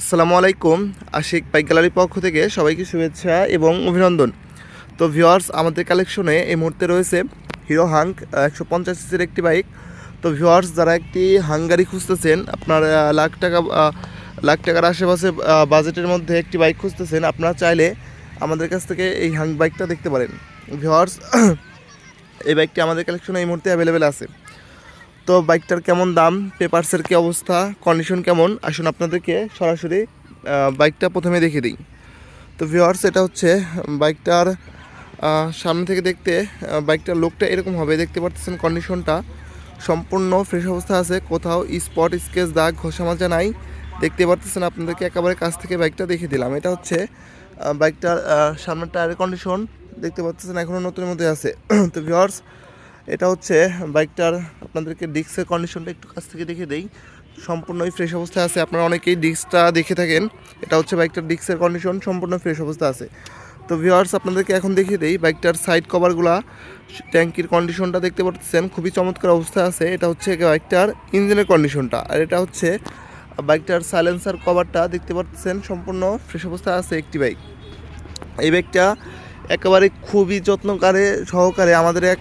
আসসালামু আলাইকুম, আশিক বাইক গ্যালারির পক্ষ থেকে সবাইকে শুভেচ্ছা এবং অভিনন্দন। তো ভিউয়ার্স, আমাদের কালেকশনে এই মুহূর্তে রয়েছে হিরো হাঙ্ক একশো পঞ্চাশ সিসির একটি বাইক। তো ভিউয়ার্স, যারা একটি হাঙ্গারি খুঁজতেছেন, আপনার লাখ টাকা লাখ টাকার আশেপাশে বাজেটের মধ্যে একটি বাইক খুঁজতেছেন, আপনারা চাইলে আমাদের কাছ থেকে এই হাঙ্ক বাইকটা দেখতে পারেন। ভিউয়ার্স, এই বাইকটি আমাদের কালেকশনে এই মুহূর্তে অ্যাভেলেবেল আছে। তো বাইকটার কেমন দাম? পেপারসের কী অবস্থা? কন্ডিশন কেমন? আসুন আপনাদেরকে সরাসরি বাইকটা প্রথমে দেখিয়ে দিই। তো ভিওয়ার্স এটা হচ্ছে বাইকটার সামনে থেকে দেখতে বাইকটার লুকটা এরকম হবে। দেখতে পাচ্ছেন কন্ডিশনটা সম্পূর্ণ ফ্রেশ অবস্থা আছে। কোথাও স্পট স্কেচ দাগ, ঘষা মাজা নাই। দেখতে পাচ্ছেন আপনাদেরকে একেবারে কাছ থেকে বাইকটা দেখিয়ে দিলাম। এটা হচ্ছে বাইকটার সামনের টায়ারের কন্ডিশন দেখতে পাচ্ছেন এখনও নতুনের মধ্যে আছে। তো ভিওয়ার্স এটা হচ্ছে বাইকটার, আপনাদেরকে ডিস্কের কন্ডিশনটা একটু কাছ থেকে দেখে দেই। সম্পূর্ণই ফ্রেশ অবস্থায় আছে। আপনারা অনেকেই ডিস্কটা দেখে থাকেন। এটা হচ্ছে বাইকটার ডিস্কের কন্ডিশন সম্পূর্ণ ফ্রেশ অবস্থা আছে। তো ভিউয়ার্স আপনাদেরকে এখন দেখিয়ে দেই বাইকটার সাইড কভারগুলা ট্যাঙ্কির কন্ডিশনটা দেখতে পাচ্ছেন। খুবই চমৎকার অবস্থায় আছে। এটা হচ্ছে বাইকটার ইঞ্জিনের কন্ডিশনটা আর এটা হচ্ছে বাইকটার সাইলেন্সার কভারটা দেখতে পাচ্ছেন। সম্পূর্ণ ফ্রেশ অবস্থায় আছে একটি বাইক। এই বাইকটা একেবারে খুবই যত্নকারে সহকারে আমাদের এক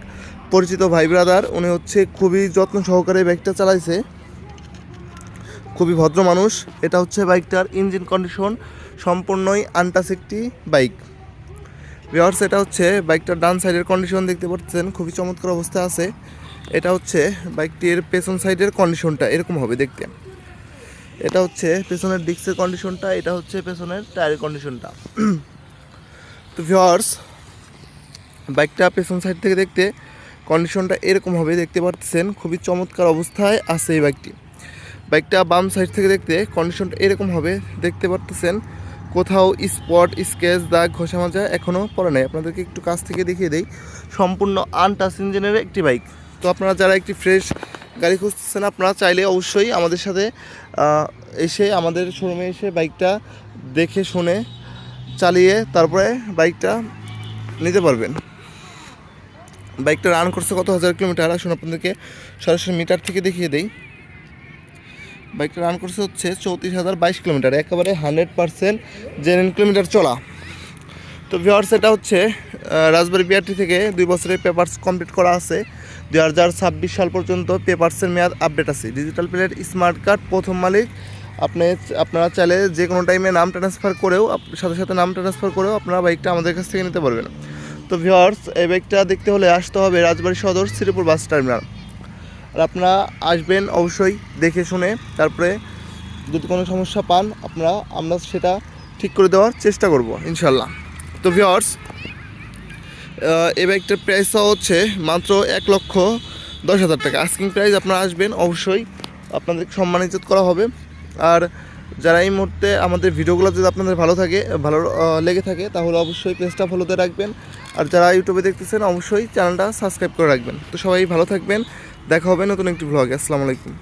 পরিচিত ভাই ব্রাদার উনি হচ্ছে খুবই যত্ন সহকারে বাইকটা চালাইছে। খুবই ভদ্র মানুষ। এটা হচ্ছে বাইকটার ইঞ্জিন কন্ডিশন সম্পূর্ণই আনটাস একটি বাইক ভিওয়ার্স এটা হচ্ছে বাইকটার ডান সাইডের কন্ডিশন দেখতে পাচ্ছেন। খুবই চমৎকার অবস্থায় আছে। এটা হচ্ছে বাইকটির পেছন সাইডের কন্ডিশনটা এরকম হবে দেখতে। এটা হচ্ছে পেছনের ডিস্কের কন্ডিশনটা এটা হচ্ছে পেছনের টায়ারের কন্ডিশনটা তো ভিওয়ার্স বাইকটা পেছন সাইড থেকে দেখতে কন্ডিশনটা এরকম হবে, দেখতে পাচ্ছেন খুবই চমৎকার অবস্থায় আছে এই বাইকটি। বাইকটা বাম সাইড থেকে দেখতে কন্ডিশনটা এরকম হবে, দেখতে পারতেছেন কোথাও স্পট, স্কেচ, দাগ, ঘষা মাজা এখনও পড়ে নাই। আপনাদেরকে একটু কাছ থেকে দেখিয়ে দেই, সম্পূর্ণ আনটাচ ইঞ্জিনের একটি বাইক। তো আপনারা যারা একটি ফ্রেশ গাড়ি খুঁজতেছেন, আপনারা চাইলে অবশ্যই আমাদের সাথে এসে আমাদের শোরুমে এসে বাইকটা দেখে শুনে চালিয়ে তারপরে বাইকটা নিতে পারবেন। বাইকটা রান করছে কত হাজার কিলোমিটার? আসুন আপনাদেরকে সরাসরি মিটার থেকে দেখিয়ে দেই। বাইকটা রান করছে হচ্ছে চৌত্রিশ হাজার বাইশ কিলোমিটার, একেবারে হান্ড্রেড পারসেন্ট জেনুইন কিলোমিটার চলা। তো ভিওয়ার্স এটা হচ্ছে রাজবাড়ি বিআরটি থেকে দুই বছরের পেপারস কমপ্লিট করা আছে। দুই হাজার ছাব্বিশ সাল পর্যন্ত পেপারসের মেয়াদ আপডেট আছে। ডিজিটাল প্লেট স্মার্ট কার্ড প্রথম মালিক। আপনি, আপনারা চাইলে যে কোনো টাইমে নাম ট্রান্সফার করেও, সাথে সাথে নাম ট্রান্সফার করেও আপনারা বাইকটা আমাদের কাছ থেকে নিতে পারবেন। তো ভিওয়ার্স এই বাইকটা দেখতে হলে আসতে হবে রাজবাড়ি সদর শ্রীপুর বাস টার্মিনাল। আর আপনারা আসবেন অবশ্যই দেখে শুনে, তারপরে যদি কোনো সমস্যা পান, আপনারা, আমরা সেটা ঠিক করে দেওয়ার চেষ্টা করব, ইনশাল্লাহ। তো ভিওয়ার্স এই বাইকটার প্রাইসও হচ্ছে মাত্র এক লক্ষ দশ হাজার টাকা। আস্কিং প্রাইস আপনারা আসবেন, অবশ্যই আপনাদের সম্মানিত করা হবে। আর যারা এই মুহূর্তে আমাদের ভিডিওগুলো যদি আপনাদের ভালো থাকে, ভালো লেগে থাকে, তাহলে অবশ্যই পেজটা ফলোতে রাখবেন। আর যারা ইউটিউবে দেখতেছেন, অবশ্যই চ্যানেলটা সাবস্ক্রাইব করে রাখবেন। তো সবাই ভালো থাকবেন। দেখা হবে নতুন একটি ব্লগে আসসালামু আলাইকুম।